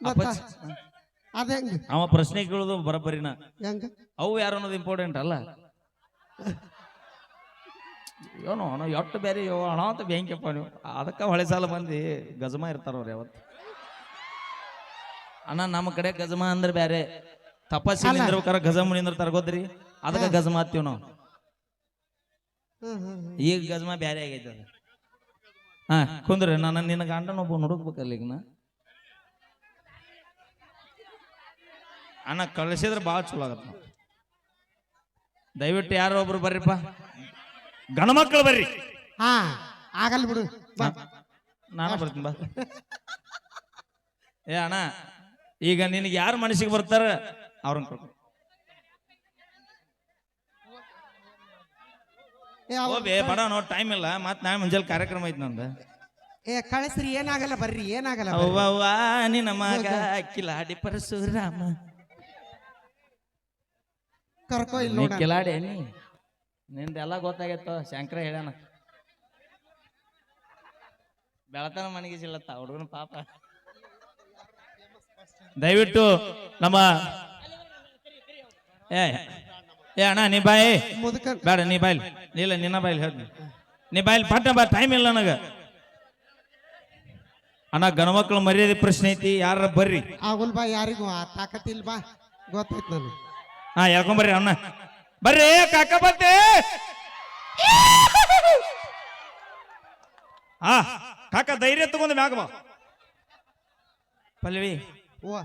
ಮತ್ತ ಅದ ಹೆಂಗ? ಅವ ಪ್ರಶ್ನೆ ಕೇಳೋದು ಬರಬರಿನ? ಹೆಂಗ? ಅವು ಯಾರು ಅನ್ನೋದು ಇಂಪಾರ್ಟೆಂಟ್ ಅಲ್ಲ? ಏನೋ ಅಣ್ಣ ಎಷ್ಟು ಬೇರೆ ಯೋ ಅಣ್ಣ ಅಂತ ಬ್ಯಾಂಕಪ್ಪ ನೀವು. ಅದಕ್ಕೆ ಹೊಳೆ ಸಾಲ ಮಂದಿ ಗಜಮ ಇರ್ತಾರ ಅವ್ರು ಯಾವತ್ತು. ಅಣ್ಣ ನಮ್ಮ ಕಡೆ ಗಜಮ ಅಂದ್ರೆ ಬೇರೆ. ತಪಸ್ಸಿ ಅಲ್ಲ. ನಿಂದಿರ್ಬೇಕಾರ ಗಜಮ ನಿಂದಿರ್ತಾರ ಗೊತ್ತ್ರಿ? ಅದಕ್ಕೆ ಗಜಮ ಹತ್ತೀವಿ ನಾವು. ಹ್ಮ್ ಹ್ಮ್ ಹ್ಮ್. ಈಗ ಗಜಮ ಬ್ಯಾರೆ ಆಗೈತೆ ಅದು. ಹಾ ಕುಂದ್ರಿ ನಾನು ನಿನ್ನ ಗಂಡನ ಒಬ್ಬ ಹುಡುಕ್ಬೇಕಲ್ಲ ಈಗ ನಾ ಅಣ್ಣ ಕಳಿಸಿದ್ರೆ ಭಾಳ ಚಲೋ ಆಗತ್ತ ದಯವಿಟ್ಟು ಯಾರೋ ಒಬ್ರು ಬರ್ರಿಪ್ಪ. ಗಣಮಕ್ಕಳು ಬರ್ರಿ. ಹಾ ಆಗಲ್ಲ ಬಿಡು. ಬಾ. ನಾನು ಬರ್ತೀನಿ ಬಾ. ಏ ಅಣ್ಣ ಈಗ ನಿನಗೆ ಯಾರು ಮನಸ್ಸಿಗೆ ಬರ್ತಾರ ಅವ್ರನ್ನ ಏ ಅವ- ಹೋಗ್ಬೇ ಬಡ ನೋ ಟೈಮ್ ಇಲ್ಲ. ಮತ್ತೆ ನಾಳೆ ಮುಂಜಾನೆ ಕಾರ್ಯಕ್ರಮ ಐತಿ ನಂದು. ಏ ಕಳಿಸ್ರಿ ಏನಾಗಲ್ಲ ಬರ್ರಿ ಏನಾಗಲ್ಲ ಬರ್ರಿ. ಅವ್ವವ್ವ ನಿನ್ನ ಮಗ ಕಿಲಾಡಿ ಪರಶುರಾಮ. ಕರ್ಕೋ ಇಲ್ಲ ನೀ ನೋಡ ಕಿಲಾಡಿ ನೀ. ನಿಂದೆಲ್ಲ ಗೊತ್ತಾಗೈತೋ ಶಂಕರ ಹೇಳ್ಯಾನ. ಬೆಳತನ ಮನೆಗೆ ಸಿಲ್ಲತ್ತ ಹುಡುಗನ ಪಾಪ. ದಯವಿಟ್ಟು ನಮ್ಮ ಏ ಏ ಅಣ್ಣ ನೀ ಬಾಯಿ. ಮುದುಕ ಬೇಡ ನೀ ಬಾಯ್ಲಿ ಇಲ್ಲ ನಿನ್ನ ಬಾಯ್ಲಿ ಹೇಳ್ತೀನಿ. ನೀ ಬಾಯ್ಲಿ ಪಟ್ಟ ಬಾ ಟೈಮ್ ಇಲ್ಲ ನನಗ. ಅಣ್ಣ ಗಣಮಕ್ಳು ಮರ್ಯಾದೆ ಪ್ರಶ್ನೆ ಐತಿ ಯಾರ ಬರ್ರಿ. ಆಗುಲ್ ಬಾ ಯಾರಿಗೂ ಆ ತಾಕತ್ತಿಲ್ ಬಾ. ಗೊತ್ತಾಯ್ತು ನಾನು ಹಾ ಹೇಳ್ಕೊಂಬರ್ರಿ ಅವನ್ನ ಬರ್ರಿ ಕಾಕ ಬಂತೆ. ಹಾ ಕಾಕ ಧೈರ್ಯ ತಗೊಂಡು ಮ್ಯಾಗ ಬಾ. ಪಲ್ಲವಿ. ಓ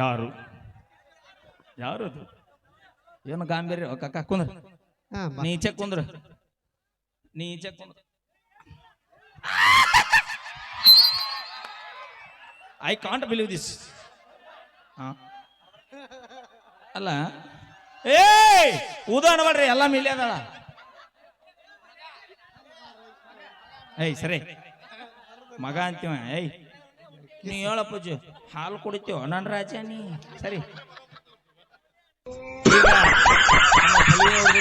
ಯಾರು? ಯಾರು ಅದು? ಏನು ಗಾಂಭೀರ್ಯ? ಕಾಕ ಕುಂದ್ರ. ಕುಂದ್ರ. ನೀ ಚೆಕ್ ಕುಂದ್ರ. ಐ ಕಾಂಟ್ ಬಿಲೀವ್ ದಿಸ್ ಅಲ್ಲ? ಏಯ್! ಉದಾಹರಣೆ ಮಾಡ್ರಿ ಎಲ್ಲ ಮಿಲಿ ಅದಳ. ಏಯ್ ಸರಿ. ಮಗ ಅಂತೀವ ಏಯ್. ನೀ ಹೇಳಪ್ಪಜ್ಜು ಹಾಲು ಕುಡಿತೀವ ನನ್ನ ರಾಜ ನೀ. ಸರಿ.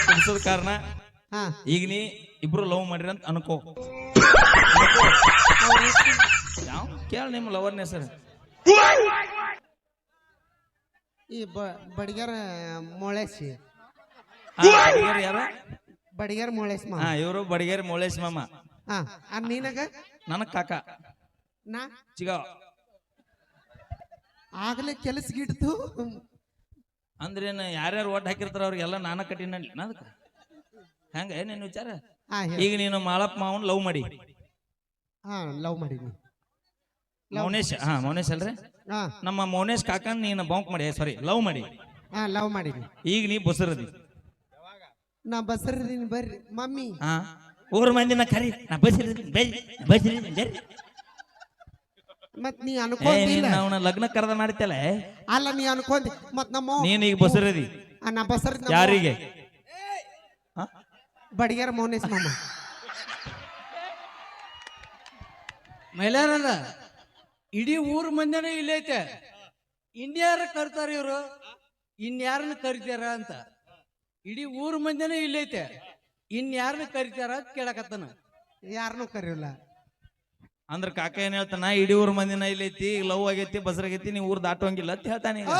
ಕುಡಿಸೋದ ಕಾರಣ ಹಾ. ಈಗ ನೀ ಇಬ್ರು ಲವ್ ಮಾಡ್ರಿ ಅಂತ ಅನ್ಕೋ. ಯಾವ? ಕೇಳ ನಿಮ್ಮ ಲವರ್ನೇ ಹೆಸರು. ಈ ಬ- ಮೊಳೆಸಿ ಯಾರು? ಬಡಿಗಾರ ಮೊಳೇಸ್ ಮಾ ಹಾ ಇವರು ಬಡಿಗೇರಿ ಮೊಳೆಸ್ ಮಾಮ. ಹಾ ಆ ನೀನಾಗ? ನನ್ನ ಕಾಕ. ನಾ? ಚಿಗ. ಆಗ್ಲೇ ಕೆಲಸ ಗಿಡ್ತು ಅಂದ್ರೇನು ಯಾರ್ಯಾರು ಓಟ್ ಹಾಕಿರ್ತಾರ ಅವ್ರಿಗೆಲ್ಲ ನಾನ ಕಟ್ಟಿನ ಅದಕ್ಕೆ? ಹೆಂಗ ಏನೇನು ವಿಚಾರ? ಹಾ ಹೇಳ. ಈಗ ನೀನು ಮಾಳಪ್ಪ ಮಾವನ್ ಲವ್ ಮಾಡಿ. ಹಾ ಲವ್ ಮಾಡೀನಿ. ಮೌನೇಶ್ ಹಾ ಮೌನೇಶ್ ಅಲ್ರಿ? ಹಾ. ನಮ್ಮ ಮೌನೇಶ್ ಕಾಕನ್ ನೀನು ಬಾಂಕ್ ಮಾಡಿ ಸಾರಿ ಲವ್ ಮಾಡಿ. ಹಾ ಲವ್ ಮಾಡಿದ್ವಿ. ಈಗ ನೀ ಬಸರದಿ ನಾ ಬಸರದೀನಿ ಬರ್ರಿ. ಮಮ್ಮಿ. ಹಾ ಊರ್ ಮಂದಿನ ಕರಿ. ನಾ ಬಸಿರಿದ್ದೀನಿ ಬೈ ಬಸಿರಿದ್ದೀನಿ ಬರ್ರಿ ಮತ್ ನೀ ಏ ಅನ್ಕೊಂದಿಲ್ಲ ಅವನ ಲಗ್ನ ಕರೆದ ಮಾಡ್ತಲ್ಲ ಅಲ್ಲ ನೀ ಅನ್ಕೊಂಡಿ ಮತ್ ನಮ್ಮ ನೀನ್ ಈಗ ಬಸರದಿ ಆ, ನಾ ಬಸರ ಯಾರಿಗೆ? ಹಾ? ಬಡಿಗಾರ ಮೌನೇಶ್ ಮಾಮ ಮೈಲಾರಣ್ಣ ಇಡೀ ಊರ್ ಮಂದಿನ ಇಲ್ಲೈತೆ. ಇನ್ಯಾರ ಕರ್ತಾರ ಇವರು? ಇನ್ಯಾರನ್ನ ಕರಿತಾರ ಅಂತ. ಇಡೀ ಊರ್ ಮಂದಿನ ಇಲ್ಲೈತೆ. ಇನ್ಯಾರನ್ನ ಕರಿತಾರ ಅಂತ ಕೇಳಕತ್ತಾನ. ಯಾರನ್ನು ಕರೆಯಲ್ಲ ಅಂದ್ರ ಕಾಕ ಏನ್ ಹೇಳ್ತಾನ ಇಡೀ ಊರ್ ಮಂದಿನ ಇಲ್ಲೈತಿ ಲವ್ ಆಗೈತಿ ಬಸರಾಗೈತಿ ನೀ ಊರ್ ದಾಟೋಂಗಿಲ್ಲ ಅಂತ ಹೇಳ್ತಾನೆ ಈಗ.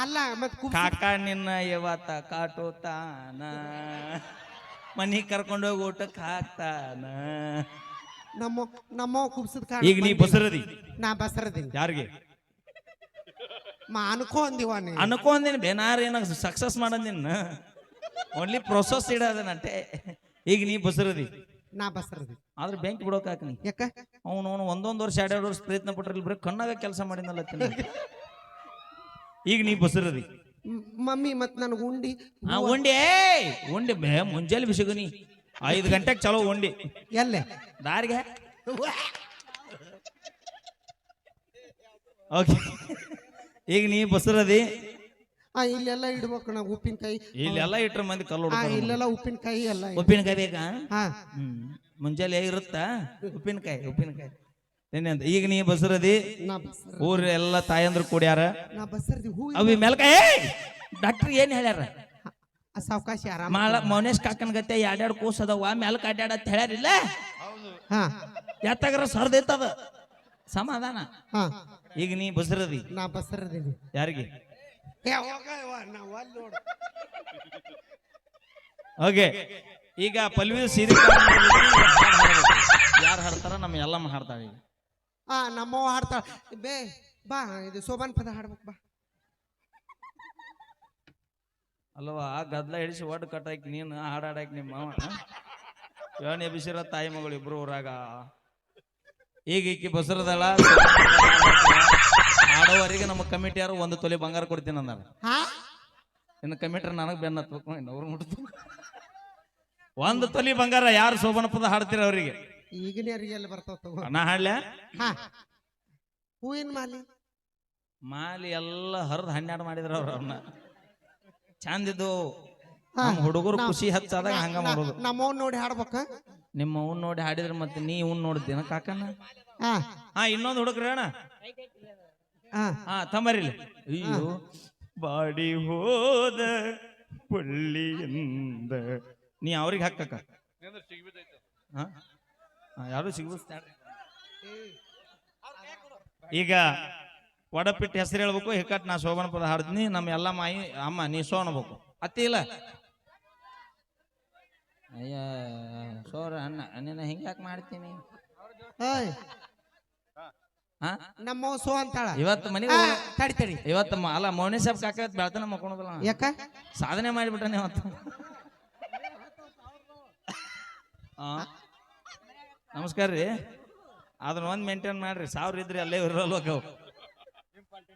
ಅಲ್ಲ ಮತ್ ಕುಬ್ಸ ಕಾಕ ನಿನ್ನ ಯವತ್ತ ಕಾಟೋತಾನ? ಮನಿ ಕರ್ಕೊಂಡೋಗಿ ಊಟಕ್ಕೆ ಹಾಕ್ತಾನ? ನಮ್ಮ ನಮ್ಮ ಕುಬ್ಸದ ಕಾರಣ ಈಗ ನೀ ಬಸರದಿ. ನಾ ಬಸರದಿನಿ ಯಾರಿಗೆ? ಮಾ ಅನ್ಕೊಂದಿವ ನೀ ಅನ್ಕೊಂದಿನ ಬೇನಾರ ಏನ ಸಕ್ಸಸ್ ಮಾಡಂದಿನ. ಓನ್ಲಿ ಪ್ರೊಸೆಸ್ ಇಡದನಂತೆ ಈಗ ನೀ ಬಸರದಿ. ನಾ ಬಸರದಿ. ಆದ್ರೆ ಬ್ಯಾಂಕ್ ಬಿಡೋಕ್ ಹಾಕನಿ ಯಾಕ? ಅವನು ಅವನು ಒಂದೊಂದು ವರ್ಷ ಎರಡೆರಡು ವರ್ಷ ಪ್ರಯತ್ನ ಪಟ್ರಲ್ಲಿ ಬರೀ ಕಣ್ಣಾಗ ಕೆಲಸ ಮಾಡಿದ್ನಲ್ಲ ತಿನ್ನ. ಈಗ ನೀ ಬಸರದಿ. ಮ್- ಮಮ್ಮಿ ಮತ್ ನನಗೆ ಉಂಡಿ. ಆ ಉಂಡಿ ಉಂಡಿ ಬೇ ಬಿಸಿಗು ಬಿಸಿಗುನಿ ಐದು ಗಂಟೆಗೆ ಚಲೋ ಉಂಡಿ. ಎಲ್ಲೇ? ದಾರಿಗೆ. ಓಕೆ. ಈಗ ನೀ ಬಸರದಿ. ಆ ಇಲ್ಲೆಲ್ಲ ಇಡ್ಬೇಕು ನಾವು ಉಪ್ಪಿನಕಾಯಿ. ಇಲ್ಲೆಲ್ಲ ಇಟ್ರ ಮಂದಿ ಕಲ್ಲು ಆ ಇಲ್ಲೆಲ್ಲ ಉಪ್ಪಿನಕಾಯಿ ಎಲ್ಲ ಇಡ್- ಉಪ್ಪಿನಕಾಯಿ ಬೇಕಾ? ಹಾ. ಹ್ಮ್. ಮುಂಜಾನೆ ಇರುತ್ತಾ? ಉಪ್ಪಿನಕಾಯಿ ಉಪ್ಪಿನಕಾಯಿ. ನಿನ್ನೆ ಅಂತ. ಈಗ ನೀ ಬಸರದಿ. ನಾ ಬಸರ ಊರ್ ಎಲ್ಲ ತಾಯಂದ್ರು ಕೂಡ್ಯಾರ? ನಾ ಬಸರದಿ. ಹೂ ಅವಿ ಮೆಲ್ಕಾಯ ಡಾಕ್ಟರ್ ಏನ್ ಹೇಳ್ಯಾರ? ಸಾವಕಾಶ ಆರಾಮ ಮಾಳ ಮೌನೇಶ್ ಕಾಕನ್ ಗತೆ ಎರಡೆರಡು ಕೂಸ್ ಅದಾವ ಮೆಲ್ಕ ಅಡ್ಯಾಡ ಅಂತ ಹೇಳ್ಯಾರಿಲ್ಲ? ಹಾ. ಎತ್ತಾಗ್ರ ಸರ್ದೈತದ ಸಮಾಧಾನ. ಹಾ. ಈಗ ನೀ ಬಸರದಿ? ನಾ ಬಸರದೀನಿ. ಯಾರಿಗೆ? ಏ ಹೋಗ ಯವ್ವ, ನಾ ಒಲ್ಲ್ ನೋಡು. ಓಕೆ. ಈಗ ಪಲ್ವಿ ಸೀರೆ ಯಾರು ಹಾಡ್ತಾರ ನಮ್ಮ ಎಲ್ಲಮ್ಮ ಹಾಡ್ತಾಳೆ ಈಗ. ಹಾ ನಮ್ಮವ್ವ ಹಾಡ್ತಾಳ. ಬೇ ಬಾ ಇದು ಸೋಬಾನ್ ಪದ ಹಾಡ್ಬೇಕು ಬಾ. ಅಲ್ವಾ ಗದ್ಲ ಹಿಡಿಸಿ ಒಡ್ ಕಟ್ಟಾಕಿ ನೀನು ಹಾಡಾಡಾಕಿ ನಿಮ್ಮ ಮಾವ. ಯೋನಿ ಬಿಸಿರ ತಾಯಿ ಮಗಳು ಇಬ್ರು ಊರಾಗ. ಈಗ ಈಕಿ ಬಸರದಳ ಹಾಡೋವರಿಗೆ ನಮ್ಮ ಕಮಿಟಿಯಾರು ಒಂದು ತೊಲೆ ಬಂಗಾರ ಕೊಡ್ತೀನಿ ಅಂದಾರ ಹಾ? ಇನ್ನು ಕಮಿಟ್ರ್ ನನಗೆ ಬೆನ್ನ ಹತ್ಬೇಕು ಅವ್ರು ಮುಟ್ತು ಒಂದು ತೊಲಿ ಬಂಗಾರ ಯಾರು ಶೋಭನಪ್ಪದ ಪದ ಹಾಡ್ತೀರ ಅವರಿಗೆ? ಈಗಿನ ಯಾರಿಗೆಲ್ಲ ಬರ್ತಾವ ತಗೋ. ನಾ ಹಾಡ್ಲ್ಯಾ ಹಾ. ಹೂವಿನ ಮಾಲಿ? ಮಾಲಿ ಎಲ್ಲ ಹರಿದು ಹನ್ನೆರಡು ಮಾಡಿದ್ರ ಅವ್ರ ಅವನ್ನ ಚಂದಿದ್ದು ಹಾ. ನಮ್ಮ ಹುಡುಗರು ಖುಷಿ ಹಚ್ಚಾದಾಗ ಹಂಗ ಮಾಡೋದು. ನಮ್ಮವ್ನ ನೋಡಿ ಹಾಡ್ಬೇಕ? ನಿಮ್ಮ ಅವ್ನ್ ನೋಡಿ ಹಾಡಿದ್ರೆ ಮತ್ತೆ ನೀ ಇವ್ನ್ ನೋಡ್ತೀನ ಕಾಕನ? ಹಾ. ಹಾ ಇನ್ನೊಂದು ಹುಡುಗ್ರಿ ಅಣ್ಣ ಹಾ. ಹಾ ತಮ್ಮರಿಲಿ. ಅಯ್ಯೋ ಬಾಡಿ ಹೋದ ಪುಳ್ಳಿಯಿಂದ. ನೀ ಅವ್ರಿಗೆ ಹಾಕಕ್ಕ. ಹಾ? ಹಾ, ಯಾರು ಸಿಗ್ಬೋದು ಈಗ ವಡಪಿಟ್ಟು ಹೆಸರು ಹೇಳ್ಬೇಕು ಹಿಕ್ಕಟ್ ನಾ ಶೋಭನ ಪದ ಹಾಡ್ತೀನಿ ನಮ್ಮ ಎಲ್ಲ ಮಾಯಿ ಅಮ್ಮ ನೀ ಸೋ ಅನ್ಬೇಕು. ಅತ್ತಿ ಇಲ್ಲ? ಅಯ್ಯ ಸೋರ ಅಣ್ಣ ನಿನ್ನ ಹಿಂಗ್ಯಾಕೆ ಮಾಡ್ತೀನಿ? ನಮ್ಮ ಸೋ ಅಂತಾಳ. ಇವತ್ತು ಮನೆಗೆ ತಡಿ ತಡಿ. ಇವತ್ತು ಅಲ್ಲ ಮೌನಿ ಸಾಬ್ ಕಾಕ ಬೆಳ್ತಾನ ಮಕ್ಕೊಳೋದಲ್ಲ. ಯಾಕ? ಸಾಧನೆ ಮಾಡಿಬಿಟ್ಟಾನೆ ಇವತ್ತು. ಆ, ನಮಸ್ಕಾರ ರೀ. ಅದನ್ನ ಒಂದ್ ಮೇಂಟೈನ್ ಮಾಡ್ರಿ ಸಾವಿರ ಇದ್ರಿ ಅಲ್ಲೇ ಇರಲ್ವಕ್ಕವು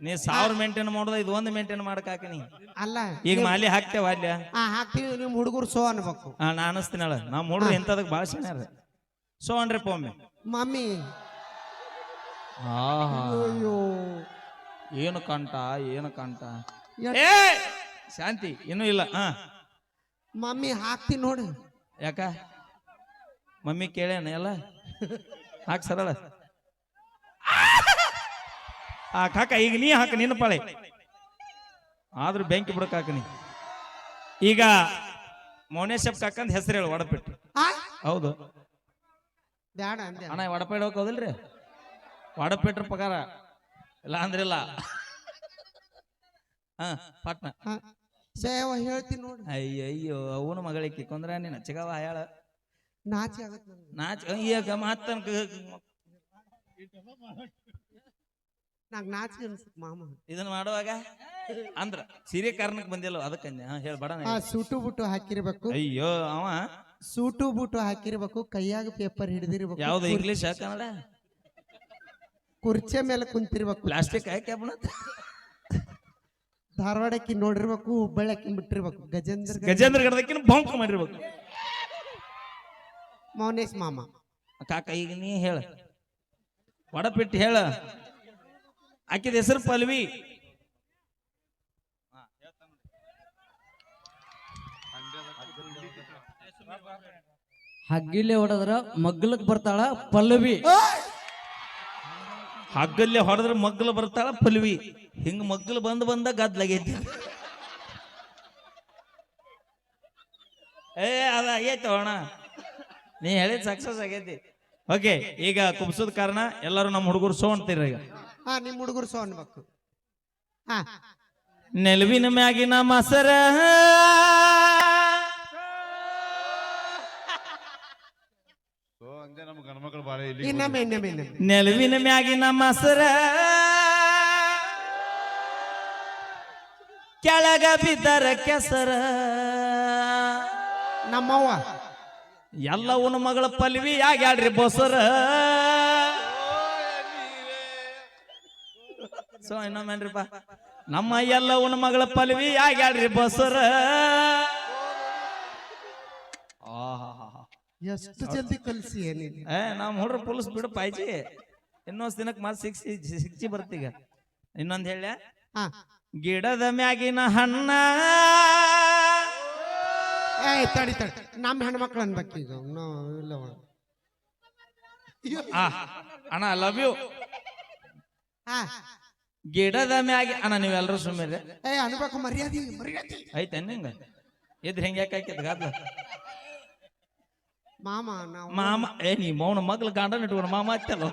ನೀ ಸಾವಿರ ಮೇಂಟೈನ್ ಮಾಡೋದ ಇದು ಒಂದು ಮೇಂಟೈನ್ ಮಾಡಕ್ ನೀ. ಅಲ್ಲ ಈಗ ಮಾಲಿ ಹಾಕ್ತೇವ ಅಲ್ಯ ಹಾ ಹಾಕ್ತೀವಿ ನಿಮ್ ಹುಡುಗರು ಸೋ ಅನ್ಬೇಕು. ಹಾ ನಾ ಅನಸ್ತೀನಳ ನಮ್ಮ ಹುಡುಗ್ರು ಇಂಥದಕ್ಕೆ ಭಾಳ ಚೆನ್ನಾರ ಸೋ ಅನ್ರಿಪ್ಪ ಒಮ್ಮೆ. ಮಮ್ಮಿ. ಅಯ್ಯೋ ಏನು ಕಂಟ ಏನು ಕಂಟ ಏ ಶಾಂತಿ ಇನ್ನೂ ಇಲ್ಲ ಹಾ ಮಮ್ಮಿ ಹಾಕ್ತಿ ನೋಡಿ. ಯಾಕ? ಮಮ್ಮಿ ಕೇಳ್ಯಾನ ಎಲ್ಲ? ಹಾಕ್ ಸರಳ. ಆ ಕಾಕ ಈಗ ನೀ ಹಾಕ ನಿನ್ನ ಪಾಳೆ. ಆದ್ರೂ ಬೆಂಕಿ ಬಿಡಕ್ ಹಾಕ ನೀ. ಈಗ ಮೌನೇಶಪ್ ಕಾಕಂದ್ ಹೆಸರು ಹೇಳು ವಡಪಿಟ್ಟು ಆ? ಹೌದು. ಬ್ಯಾಡ ಅಂದೆ. ಅಣ್ಣ ವಡಪ ಇಡೋಕ್ ಹೌದಿಲ್ರಿ? ವಡಪಿಟ್ರ ಪಗಾರ. ಇಲ್ಲ ಅಂದ್ರಿಲ್ಲ ಹಾ ಪಟ್ನ. ಸೇವ ಹೇಳ್ತೀನಿ ಅಯ್ಯೋ ಅಯ್ಯಯ್ಯೋ ಅವನ ಮಗಳಿಗೆ ಕೊಂದ್ರ ನೀನು ಚಿಗವ ಹೇಳ ನಾಚಿ ಆಗತ್ ನನ್ಗೆ. ನಾಚ ಈಗ ಮಾತನ್ ನಾಚಿಕೆ ಅನ್ಸುತ್ತೆ ಮಾಮ. ಇದನ್ನ ಮಾಡುವಾಗ? ಅಂದ್ರ ಸಿರಿ ಕಾರಣಕ್ಕೆ ಬಂದಿಲ್ಲ ಅದಕ್ಕೆ ಹೇಳಿ ಬಡ ಆ ಸೂಟು ಬುಟ್ಟು ಹಾಕಿರ್ಬೇಕು. ಅಯ್ಯೋ ಅವ? ಸೂಟು ಬುಟ್ಟು ಹಾಕಿರ್ಬೇಕು ಕೈಯಾಗ ಪೇಪರ್ ಹಿಡಿದಿರ್ಬೇಕು ಯಾವ್ದು ಇಂಗ್ಲಿಷ್ ಕನ್ನಡ? ಕುರ್ಚೆ ಮೇಲೆ ಕುಂತಿರ್ಬೇಕು. ಪ್ಲಾಸ್ಟಿಕ್ ಹಾಕಿ ಧಾರವಾಡಕ್ಕೆ ನೋಡಿರ್ಬೇಕು ಹುಬ್ಬಳ್ಳಕ್ಕೆ ಬಿಟ್ಟಿರ್ಬೇಕು ಗಜೇಂದ್ರ ಗಜ- ಗಜೇಂದ್ರ ಗಡದಕ್ಕಿನ ಬಂಕ್ ಮಾಡಿರ್ಬೇಕು. ಮೌನೇಶ್ ಮಾಮ. ಕಾಕ ಈಗ ನೀ ಹೇಳ. ಒಡಪಿಟ್ಟು ಹೇಳ. ಆಕಿದ ಹೆಸರು ಪಲ್ವಿ. ಹಗ್ಗಿಲೆ ಹೊಡೆದ್ರ ಮಗ್ಲಕ್ ಬರ್ತಾಳ ಪಲ್ಲವಿ ಹಗ್ಗಲ್ಲೇ ಹೊಡೆದ್ರ ಮಗ್ಗಲು ಬರ್ತಾಳ ಪಲ್ವಿ. ಹಿಂಗ ಮಗ್ಗಲು ಬಂದ್ ಬಂದ ಗದ್ಲಾಗೈತಿ ಏ ಅದ ಆಗೈತಿ ಅಣ್ಣ. ನೀ ಹೇಳಿದ್ ಸಕ್ಸಸ್ ಆಗೈತಿ. ಓಕೆ ಈಗ ಕುಬ್ಸದ ಕಾರಣ ಎಲ್ಲರೂ ನಮ್ಮ ಹುಡುಗರು ಸೋ ಅಂತೀರ ಈಗ. ಹಾ ನಿಮ್ ಹುಡುಗರು ಸೋ ಅನ್ಬೇಕು. ಹಾ. ನೆಲುವಿನ ಮ್ಯಾಗಿನ ಮಸರ. ನಮ್ಮ ಇನ್ನೊಮ್ಮೆ ಇನ್ನೊಮ್ಮೆ ಇನ್ನೊಮ್ಮೆ. ನೆಲುವಿನ ಮ್ಯಾಗಿನ ಮಸರ. ಕೆಳಗ ಬಿದ್ದರ ಕೆಸರ. ನಮ್ಮವ್ವ. ಎಲ್ಲವನ ಮಗಳ ಪಲ್ವಿ ಆಗ್ಯಾಡ್ರಿ ಬೊಸರ. ಸೊ ಇನ್ನೊಮ್ಮೇನ್ರಿಪ್ಪ ನಮ್ಮ ಎಲ್ಲ ಉನ್ ಮಗಳ ಪಲ್ವಿ ಆಗ್ಯಾಡ್ರಿ ಬಸರ. ಎಷ್ಟು ಜಲ್ದಿ ಕಲ್ಸಿ ಏನಿದೆ ಏ ನಾವು ಹುಡ್ರ ಪೊಲೀಸ್ ಬಿಡು ಪಾಯ್ಜಿ ಇನ್ನೊಂದ್ ದಿನಕ್ಕೆ ಮತ್ತೆ ಸಿಕ್ಸಿ ಸಿಕ್ಸಿ ಬರ್ತೀಗ ಇನ್ನೊಂದ್ ಹೇಳ ಹಾ. ಗಿಡದ ಮ್ಯಾಗಿನ ಹಣ್ಣ. ಏ ತಡಿ ತಡಿ. ನಮ್ಮ ಹೆಣ್ಮಕ್ಳು ಅನ್ಬೇಕು ಈಗ. ನಾವು ಇಲ್ಲ ಆ, ಅಣ್ಣ ಲವ್ ಯು ಹಾ. ಗಿಡದ ಮ್ಯಾಗೆ ಅಣ್ಣ ನೀವೆಲ್ಲರೂ ಸುಮ್ಮನೆ ಏ ಅನ್ಬೇಕು ಮರ್ಯಾದೆ ಮರ್ಯಾದೆ. ಐತೆ ನಿಂಗ ಇದ್ರ ಹೆಂಗ್ ಯಾಕೆ ಹಾಕಿದ್ ಮಾಮ ನಾವು ಮಾಮ ಏ ನೀ ಮೌನ ಮಗ್ಳು ಗಂಡನ ಇಟ್ಕೊಂಡು ಮಾಮ ಹತ್ತಲ್ಲ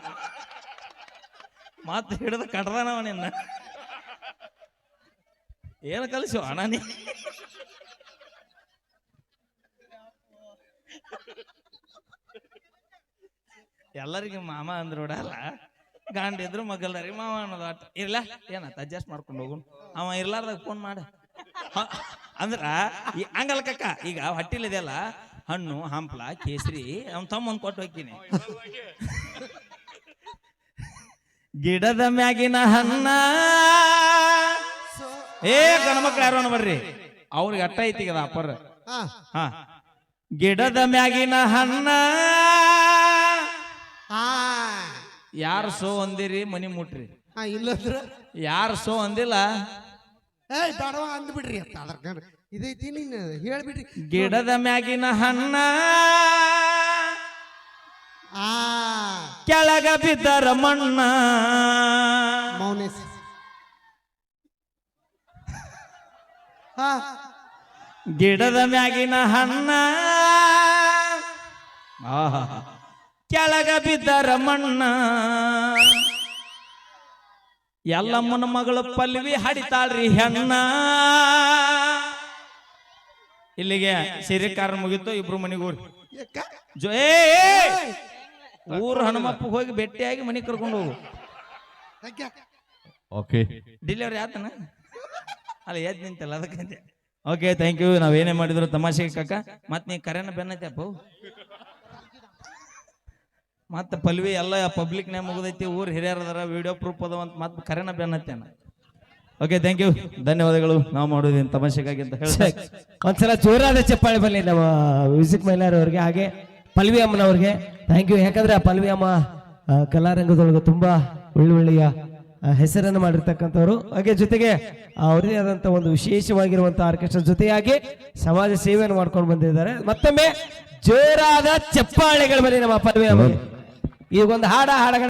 ಮತ್ತೆ ಹಿಡಿದ ಕಡ್ದಾನವ ನಿನ್ನ. ಏನು ಕಲಿಸು ಅಣ್ಣ ನೀ? ಎಲ್ಲರಿಗೂ ಮಾಮ ಅಂದ್ರು ಬಿಡಲ್ಲ ಗಂಡ ಇದ್ರು ಮಗಲ್ದಾರಿ ಮಾವ ಅನ್ನೋದು ಆಟ. ಇರ್ಲ? ಏನತ್ತ ಅಡ್ಜಸ್ಟ್ ಮಾಡ್ಕೊಂಡು ಹೋಗು. ಅವ ಇರ್ಲಾರ್ದಾಗ ಫೋನ್ ಮಾಡ. ಅಂದ್ರ ಈ- ಹಂಗಲ್ಲ ಕಕ್ಕ ಈಗ ಹೊಟ್ಟಿಲಿದೆಯಲ್ಲ ಹಣ್ಣು ಹಂಪ್ಲ ಕೇಸರಿ ಅವ್ನ ತಮ್ಮ ಒಂದ್ ಕೊಟ್ಟು ಹೋಗ್ತೀನಿ ಗಿಡದ ಮ್ಯಾಗಿನ ಹಣ್ಣ. ಏ ಗಣಮಕ್ಳು ಯಾರು ಬರ್ರಿ. ಅವ್ರಿಗೆ ಅಟ್ಟ ಐತಿ ಅದ ಅಪ್ಪರ್. ಹಾ. ಹಾ. ಗಿಡದ ಮ್ಯಾಗಿನ ಹಣ್ಣ. ಯಾರು ಸೋ ಅಂದಿರಿ ಮನಿ ಮುಟ್ರಿ. ಹಾ ಇಲ್ಲಂದ್ರ? ಯಾರು ಸೋ ಅಂದಿಲ್ಲ? ಏಯ್ ಬೇಡವ ಅಂದ್ಬಿಡ್ರಿ ಅಂತ ಅದ್ರ ಕಡೆ ಇದೈತಿ ನೀನು ಹೇಳ್ಬಿಡ್ರಿ. ಗಿಡದ ಮ್ಯಾಗಿನ ಹಣ್ಣ ಆ. ಕೆಳಗ ಬಿದ್ದರ ಮಣ್ಣ. ಮೌನೇಶ್ ಹಾ. ಗಿಡದ ಮ್ಯಾಗಿನ ಹಣ್ಣ. ಆಹಾ. ಕೆಳಗ ಬಿದ್ದ ರಮಣ್ಣ. ಎಲ್ಲಮ್ಮನ ಮಗಳು ಪಲ್ವಿ ಹಡಿತಾಳ್ರಿ ಹೆಣ್ಣ. ಇಲ್ಲಿಗೆ ಸಿರಿಕಾರ ಮುಗಿತು ಇಬ್ರು ಮನಿಗೂರಿ ಜೋಯ್ ಜೋ ಏ ಏ! ಊರ್ ಹನುಮಪ್ಪ ಹೋಗಿ ಭೇಟಿಯಾಗಿ ಮನೆ ಕರ್ಕೊಂಡು ಹೋಗು? ಓಕೆ ಡಿಲಿವರಿ ಆತನ ಅಲ್ಲ ಎದ್ ನಿಂತಲ್ಲ ಅದಕ್ಕೆ ಓಕೆ ಥ್ಯಾಂಕ್ ಯು ನಾವೇನೇ ಮಾಡಿದ್ರು ತಮಾಷೆಗೆ ಕಾಕ. ಮತ್ತೆ ನೀ ಕರೆನ ಬೆನ್ನೈತಪ್ಪ ಮತ್ತ ಪಲ್ವಿ ಎಲ್ಲ ಪಬ್ಲಿಕ್ ನೇ ಮುಗಿದೈತಿ, ಊರ್ ಹಿರಿಯರದಾರ ವಿಡಿಯೋ ಪ್ರೂಫ್ ಅದ ಅಂತ ಮತ್ತೆ ಕರೆನ ಬೆನ್ನತ್ತೇನ ಓಕೆ ಥ್ಯಾಂಕ್ ಯು ಧನ್ಯವಾದಗಳು. ನಾವು ಮಾಡೋದೇನು ತಮಾಷೆಗಾಗಿ ಅಂತ ಹೇಳಿ ಒಂದ್ಸಲ ಜೋರಾದ ಚಪ್ಪಾಳೆ ಬರಲಿ ನಮ್ಮ ಮ್ಯೂಸಿಕ್ ಮೈಲಾರವ್ರಿಗೆ ಹಾಗೆ ಪಲ್ವಿ ಅಮ್ಮನವ್ರಿಗೆ. ಥ್ಯಾಂಕ್ ಯು ಯಾಕಂದ್ರೆ ಆ ಪಲ್ವಿ ಅಮ್ಮ ಕಲಾರಂಗದೊಳಗೆ ತುಂಬಾ ಒಳ್ಳೆ ಒಳ್ಳೆಯ ಹೆಸರನ್ನು ಮಾಡಿರ್ತಕ್ಕಂಥವ್ರು. ಹಾಗೆ ಜೊತೆಗೆ ಅವರದೇ ಆದಂತ ಒಂದು ವಿಶೇಷವಾಗಿರುವಂತಹ ಆರ್ಕೆಸ್ಟ್ರಾ ಜೊತೆಯಾಗಿ ಸಮಾಜ ಸೇವೆಯನ್ನು ಮಾಡ್ಕೊಂಡು ಬಂದಿದ್ದಾರೆ. ಮತ್ತೊಮ್ಮೆ ಜೋರಾದ ಚಪ್ಪಾಳೆಗಳ ಬರಲಿ ನಮ್ಮ ಪಲ್ವಿ ಅಮ್ಮಗೆ ಈಗ ಒಂದು ಹಾಡ ಹಾಡಗಳ